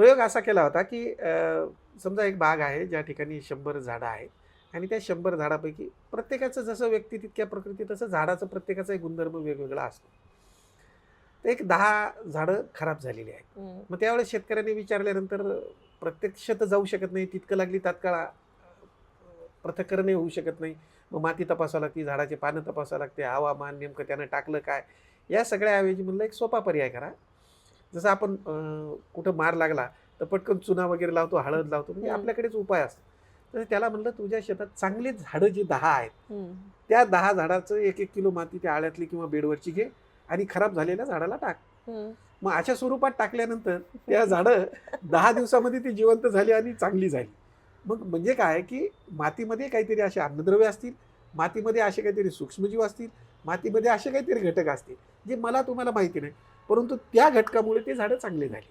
प्रयोग असा केला होता की समजा एक बाग आहे ज्या ठिकाणी शंभर झाडं आहेत आणि त्या शंभर झाडापैकी प्रत्येकाचं जसं व्यक्ती तितक्या प्रकृती तसं झाडाचं प्रत्येकाचा एक गुणधर्म वेगवेगळा असतो. तर एक दहा झाडं खराब झालेली आहेत. मग त्यावेळेस शेतकऱ्यांनी विचारल्यानंतर प्रत्यक्ष तर जाऊ शकत नाही तितकं लागली तात्काळ अ, पृथक्करणही होऊ शकत नाही. मग माती तपासावं लागते झाडाचे पानं तपासावं लागते हवामान नेमकं त्यानं टाकलं काय? या सगळ्या ऐवजी म्हणलं एक सोपा पर्याय करा. जसं आपण कुठं मार लागला तर पटकन चुना वगैरे लावतो हळद लावतो म्हणजे. आपल्याकडेच उपाय असतो तर त्याला म्हणलं तुझ्या शेतात चांगली झाडं जी दहा आहेत. त्या दहा झाडाचं एक एक किलो माती त्या आळ्यातली किंवा बेडवरची घे आणि खराब झालेल्या झाडाला टाक. मग अशा स्वरूपात टाकल्यानंतर त्या झाडं दहा दिवसामध्ये ती जिवंत झाली आणि चांगली झाली मग म्हणजे काय की मातीमध्ये काहीतरी असे अन्नद्रव्य असतील मातीमध्ये असे काहीतरी सूक्ष्मजीव असतील मातीमध्ये असे काहीतरी घटक असतील जे मला तुम्हाला माहिती नाही परंतु त्या घटकामुळे ते झाडं चांगले झाली.